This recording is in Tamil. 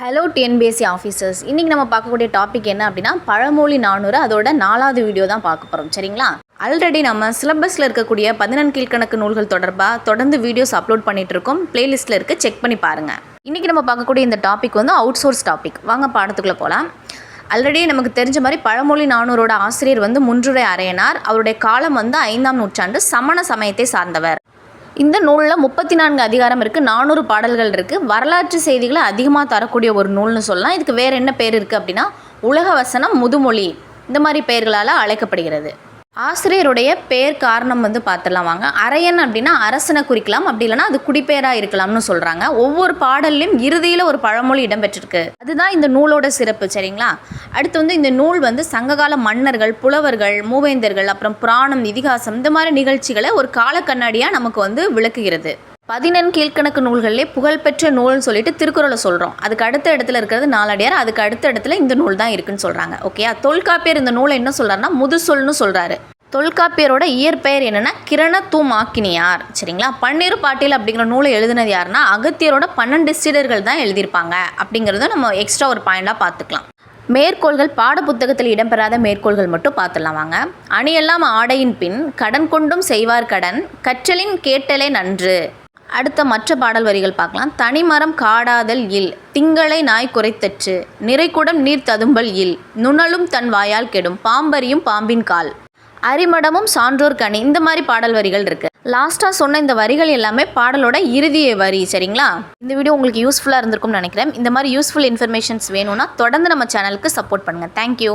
ஹலோ டிஎன்பிஎஸ்சி ஆஃபீஸர்ஸ் இன்றைக்கி நம்ம பார்க்கக்கூடிய டாபிக் என்ன அப்படின்னா பழமொழி நானூறு அதோட நாலாவது வீடியோ தான் பார்க்க போகிறோம் சரிங்களா? ஆல்ரெடி நம்ம சிலபஸில் இருக்கக்கூடிய பதினெண் கீழ்கணக்கு நூல்கள் தொடர்பாக தொடர்ந்து வீடியோஸ் அப்லோட் பண்ணிகிட்டு இருக்கோம் பிளேலிஸ்ட்டில் இருக்க செக் பண்ணி பாருங்கள் இன்றைக்கி நம்ம பார்க்கக்கூடிய இந்த டாபிக் வந்து அவுட் சோர்ஸ் டாபிக் வாங்க பாடத்துக்குள்ளே போகலாம் ஆல்ரெடி நமக்கு தெரிஞ்ச மாதிரி பழமொழி நானூரோட ஆசிரியர் வந்து முன்றுரை அரையனார். அவருடைய காலம் வந்து ஐந்தாம் நூற்றாண்டு சமண சமயத்தை சார்ந்தவர். இந்த நூலில் முப்பத்தி நான்கு அதிகாரம் இருக்குது நானூறு பாடல்கள் இருக்குது வரலாற்று செய்திகளை அதிகமாக தரக்கூடிய ஒரு நூல்னு சொல்லலாம். இதுக்கு வேறு என்ன பேர் இருக்குது அப்படின்னா உலக வசனம் முதுமொழி. இந்த மாதிரி பெயர்களால் அழைக்கப்படுகிறது. ஆசிரியருடைய பேர் காரணம் வந்து பார்த்துலாம் வாங்க. அரையன் அப்படின்னா அரசனை குறிக்கலாம் அப்படி இல்லைன்னா அது குடிப்பெயராக இருக்கலாம்னு சொல்கிறாங்க ஒவ்வொரு பாடல்லையும் இறுதியில் ஒரு பழமொழி இடம்பெற்றிருக்கு. அதுதான் இந்த நூலோட சிறப்பு சரிங்களா? அடுத்து வந்து இந்த நூல் வந்து சங்ககால மன்னர்கள் புலவர்கள் மூவேந்தர்கள் அப்புறம் புராணம் இதிகாசம் இந்த மாதிரி நிகழ்ச்சிகளை ஒரு கால கண்ணாடியாக நமக்கு வந்து விளக்குகிறது. பதினெண் கீழ்க்கணக்கு நூல்களிலே புகழ்பெற்ற நூல்னு சொல்லிட்டு திருக்குறளை சொல்கிறோம் அதுக்கு அடுத்த இடத்துல இருக்கிறது நாலடியார் அதுக்கு அடுத்த இடத்துல இந்த நூல் தான் இருக்குன்னு சொல்கிறாங்க ஓகேயா தொல்காப்பியர் இந்த நூலை என்ன சொல்கிறாருன்னா முதுசொல்னு சொல்கிறாரு தொல்காப்பியரோட இயற்பெயர் என்னென்னா கிரண தூமாக்கினியார் சரிங்களா? பன்னீர் பாட்டில் அப்படிங்கிற நூலை எழுதினது யாருன்னா அகத்தியரோட பன்னெண்டு சீடர்கள் தான் எழுதியிருப்பாங்க. அப்படிங்கிறத நம்ம எக்ஸ்ட்ரா ஒரு பாயிண்டாக பார்த்துக்கலாம். மேற்கோள்கள் பாடப்புத்தகத்தில் இடம்பெறாத மேற்கோள்கள் மட்டும் பார்த்துடலாம் வாங்க. அணியெல்லாம் ஆடையின் பின் கடன் கொண்டும் செய்வார் கடன் கற்றலின் கேட்டலே நன்று. அடுத்த மற்ற பாடல் வரிகள் பார்க்கலாம். தனிமரம் காடாதல் இல் திங்களை நாய் குறைத்தற்று நிறைக்குடம் நீர் ததும்பல் இல் நுணலும் தன் வாயால் கெடும் பாம்பரியும் பாம்பின் கால். அரிமடமும் சான்றோர் கனி இந்த மாதிரி பாடல் வரிகள் இருக்கு. லாஸ்ட்டாக சொன்ன இந்த வரிகள் எல்லாமே பாடலோட இறுதிய வரி சரிங்களா? இந்த வீடியோ உங்களுக்கு யூஸ்ஃபுல்லாக இருந்திருக்கும்னு நினைக்கிறேன். இந்த மாதிரி யூஸ்ஃபுல் இன்ஃபர்மேஷன்ஸ் வேணும்னா தொடர்ந்து நம்ம சேனலுக்கு சப்போர்ட் பண்ணுங்கள் தேங்க்யூ